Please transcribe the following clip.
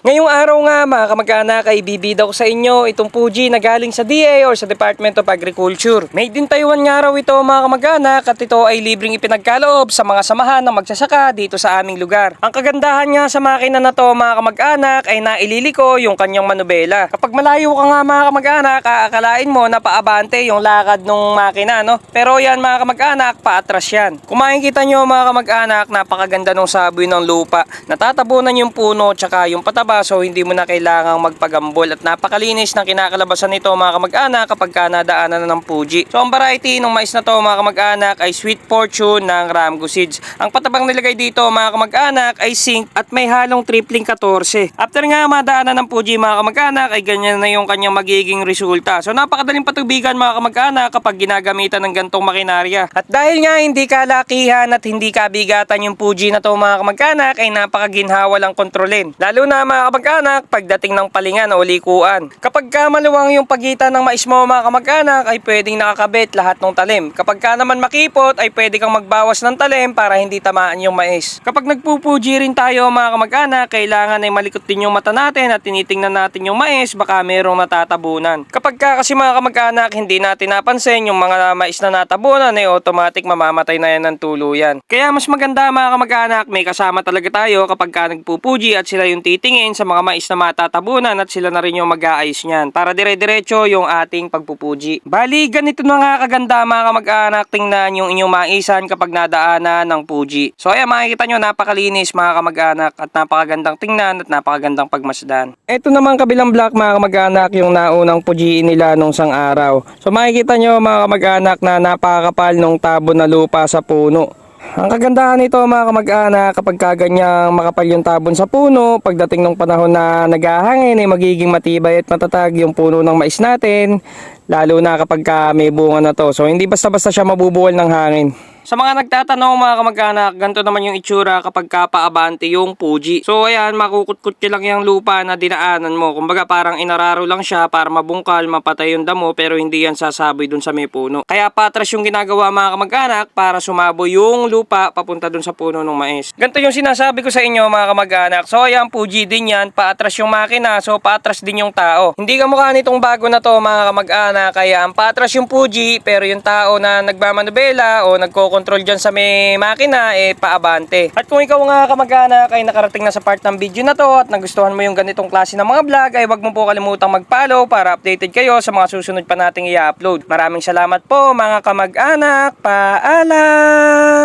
Ngayong araw nga mga kamag-anak ay bibida ko sa inyo itong Fuji na galing sa DA or sa Department of Agriculture. Made in Taiwan nga raw ito mga kamag-anak at ito ay libreng ipinagkaloob sa mga samahan ng magsasaka dito sa aming lugar. Ang kagandahan nga sa makina na to mga kamag-anak ay naililiko yung kanyang manubela. Kapag malayo ka nga mga kamag-anak, aakalain mo na paabante yung lakad ng makina no. Pero yan mga kamag-anak, paatras yan. Kung makikita nyo mga kamag-anak, napakaganda ng saboy ng lupa. Natatabunan yung puno tsaka yung pataba so hindi mo na kailangang magpagambol at napakalinis ng kinakalabasan nito mga kamag-anak kapag ka nadaanan na ng Fuji. So ang variety ng mais na to mga kamag-anak ay Sweet Fortune ng Ramgo Seeds. Ang patabang nilagay dito mga kamag-anak ay zinc at may halong tripling 14. After nga madaanan ng Fuji mga kamag-anak ay ganyan na yung kanyang magiging resulta. So napakadaling patubigan mga kamag-anak kapag ginagamitan ng gantong makinarya. At dahil nga hindi kalakihan at hindi kabigatan yung Fuji na to mga kamag-anak ay napakaginhawa lang kontrolin. Lalo na mga kamag-anak pagdating ng palingan o likuan. Kapag ka maluwang yung pagitan ng mais mo mga kamag-anak ay pwedeng nakakabit lahat ng talim. Kapag ka naman makipot ay pwede kang magbawas ng talim para hindi tamaan yung mais. Kapag nagpupuji rin tayo mga kamag-anak kailangan ay malikot din yung mata natin at tinitingnan natin yung mais baka merong natatabunan. Kapag ka kasi mga kamag-anak hindi natin napansin yung mga mais na natabunan ay automatic mamamatay na yan ng tuluyan. Kaya mas maganda mga kamag-anak may kasama talaga tayo kapag ka nagpupuji at sila yung titingin sa mga mais na matatabunan at sila na rin yung mag-aayos niyan para dire-diretso yung ating pagpupuji. Bali, ganito na nga kaganda mga kamag-anak tingnan yung inyong maisan kapag nadaanan ng puji. So ayan makikita nyo napakalinis mga kamag-anak at napakagandang tingnan at napakagandang pagmasdan. Ito naman kabilang block mga kamag-anak yung naunang pujiin nila nung sang araw. So makikita nyo mga kamag-anak na napakakapal nung tabo na lupa sa puno. Ang kagandahan nito mga kamag-anak kapag kaganyang makapal yung tabon sa puno, pagdating ng panahon na naghahangin ay magiging matibay at matatag yung puno ng mais natin, lalo na kapag ka may bunga na to. So hindi basta-basta siya mabubuwal ng hangin. Sa mga nagtatanong mga kamag-anak, ganito naman yung itsura kapag kapaabante yung Fuji. So ayan, makukutkut nyo lang yung lupa na dinaanan mo. Kumbaga parang inararo lang siya para mabungkal, mapatay yung damo pero hindi yan sasaboy dun sa may puno. Kaya patras yung ginagawa mga kamag-anak para sumabo yung lupa papunta dun sa puno ng mais. Ganito yung sinasabi ko sa inyo mga kamag-anak. So ayan, Fuji din yan, paatras yung makina, so paatras din yung tao. Hindi ka mukha nitong bago na to mga kamag-anak, kaya ang patras yung Fuji pero yung tao na nagmamanubela o nagko-control dyan sa may makina eh paabante. At kung ikaw nga kamag-anak ay nakarating na sa part ng video na to at nagustuhan mo yung ganitong klase ng mga vlog ay wag mo po kalimutang mag-follow para updated kayo sa mga susunod pa nating i-upload. Maraming salamat po mga kamag-anak. Paalam!